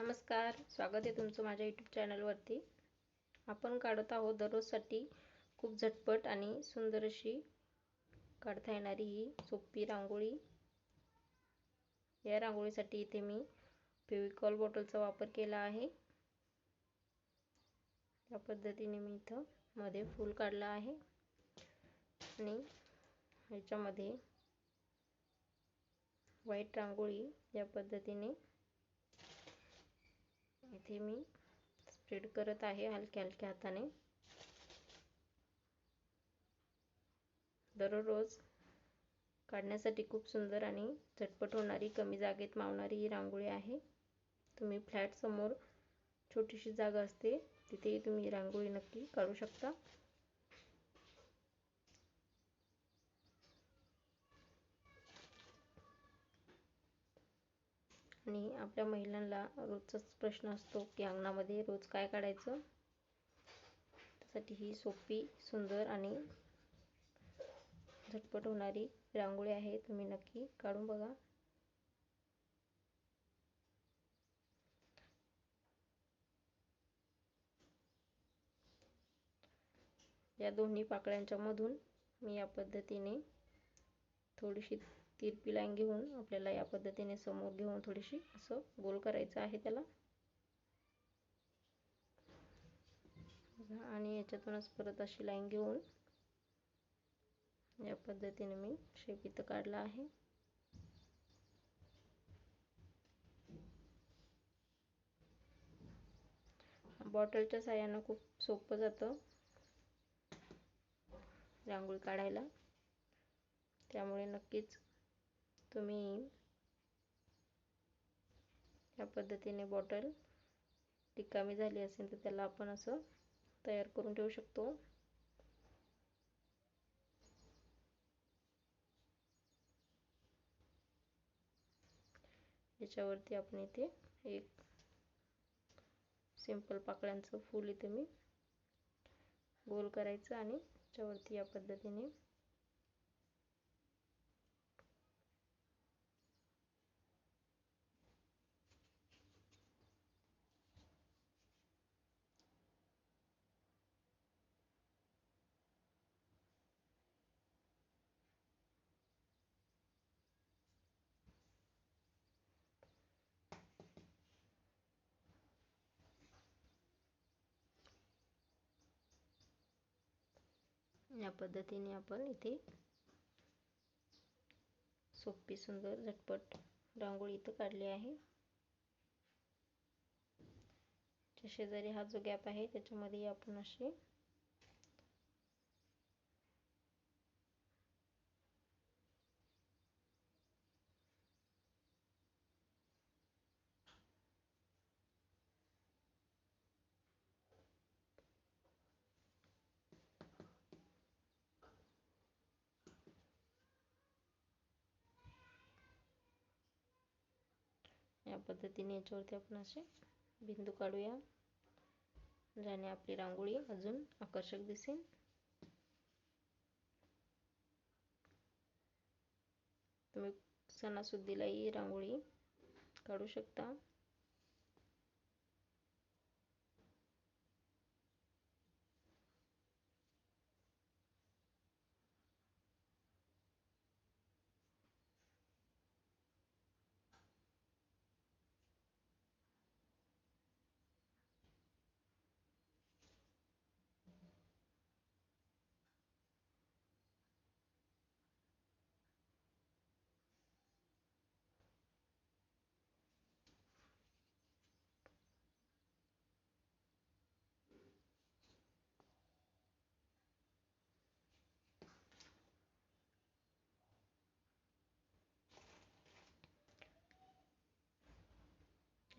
नमस्कार स्वागत आहे तुमचं माझ्या यूट्यूब चॅनलवरती आपण काढत आहोत दररोजसाठी खूप झटपट आणि सुंदर अशी काढता येणारी ही सोपी रांगोळी. या रांगोळीसाठी इथे मी फेविकॉल बॉटलचा वापर केला आहे. या पद्धतीने मी इथं मध्ये फूल काढलं आहे. आणि ह्याच्यामध्ये व्हाईट रांगोळी या पद्धतीने इथे मी स्प्रेड करत आहे हलक्या हलक्या हाताने. दररोज काढण्यासाठी खूप सुंदर आणि झटपट होणारी कमी जागेत मावणारी ही रांगोळी आहे. तुम्ही फ्लॅट समोर छोटीशी जागा असते तिथेही तुम्ही रांगोळी नक्की काढू शकता. आणि आपल्या महिलांना रोजचाच प्रश्न असतो की अंगणामध्ये रोज काय काढायचं? त्यासाठी ही सोपी सुंदर आणि झटपट होणारी रांगोळी आहे. तुम्ही नक्की काढून बघा. या दोन्ही पाकळ्यांच्या मधून मी या पद्धतीने थोडीशी तिरपी लाईन घेऊन आपल्याला या पद्धतीने समोर घेऊन थोडीशी असं गोल करायचं आहे त्याला. आणि याच्यातूनच परत अशी लाईन घेऊन या पद्धतीने मी शेप इथं काढला आहे. बॉटलच्या साह्यानं खूप सोपं जातं रांगोळी काढायला. त्यामुळे नक्कीच तुम्ही या पद्धतीने बॉटल रिकामी झाली असेल तर त्याला आपण असं तयार करून ठेवू शकतो. याच्यावरती आपण इथे एक सिंपल पाकळ्यांचं फूल इथे मी गोल करायचं आणि त्याच्यावरती या पद्धतीने या पद्धतीने आपण इथे सोपी सुंदर झटपट रांगोळी इथं काढली आहे. शेजारी हा जो गॅप आहे त्याच्यामध्ये आपण असे या पद्धतीने याच्यावरती आपण असे बिंदू काढूया. ज्याने आपली रांगोळी अजून आकर्षक दिसेल. तुम्ही सणासुदीलाही रांगोळी काढू शकता.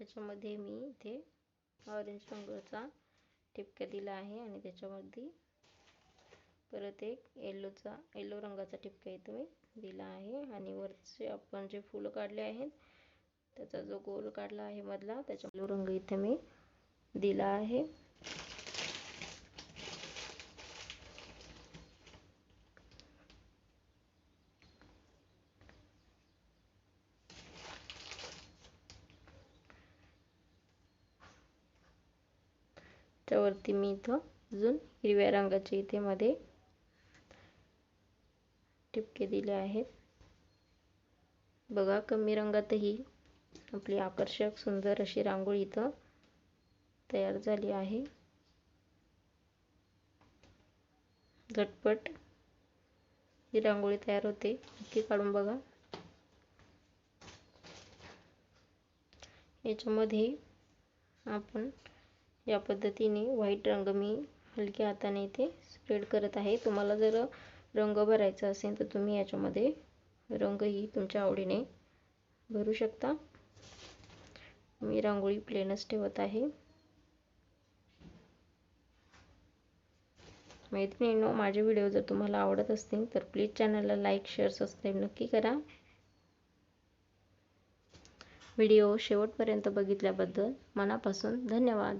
त्याच्यामध्ये मी इथे ऑरेंज रंगाचा ठिपक्या दिला आहे आणि त्याच्यामध्ये परत एक येल्लोचा येल्लो रंगाचा ठिपका इथं मी दिला आहे आणि वरचे आपण जे फुलं काढले आहेत त्याचा जो गोल काढला आहे मधला त्याच्या रंग इथे मी दिला आहे. त्याच्यावरती मी इथं अजून हिरव्या रंगाचे इथे मध्ये टिपके दिले आहेत. बघा कमी रंगातही आपली आकर्षक सुंदर अशी रांगोळी इथं तयार झाली आहे. झटपट ही रांगोळी तयार होते. नक्की काढून बघा. याच्यामध्ये आपण या पद्धतीने व्हाईट रंग मी हलक्या हाताने इथे स्प्रेड करत आहे. तुम्हाला जर रंग भरायचा असेल तर तुम्ही याच्यामध्ये रंगही तुमच्या आवडीने भरू शकता. मी रांगोळी प्लेनच ठेवत आहे. मैत्रिणींनो माझे व्हिडिओ जर तुम्हाला आवडत असतील तर प्लीज चॅनलला लाईक शेअर सबस्क्राईब नक्की करा. व्हिडिओ शेवटपर्यंत बघितल्याबद्दल मनापासून धन्यवाद.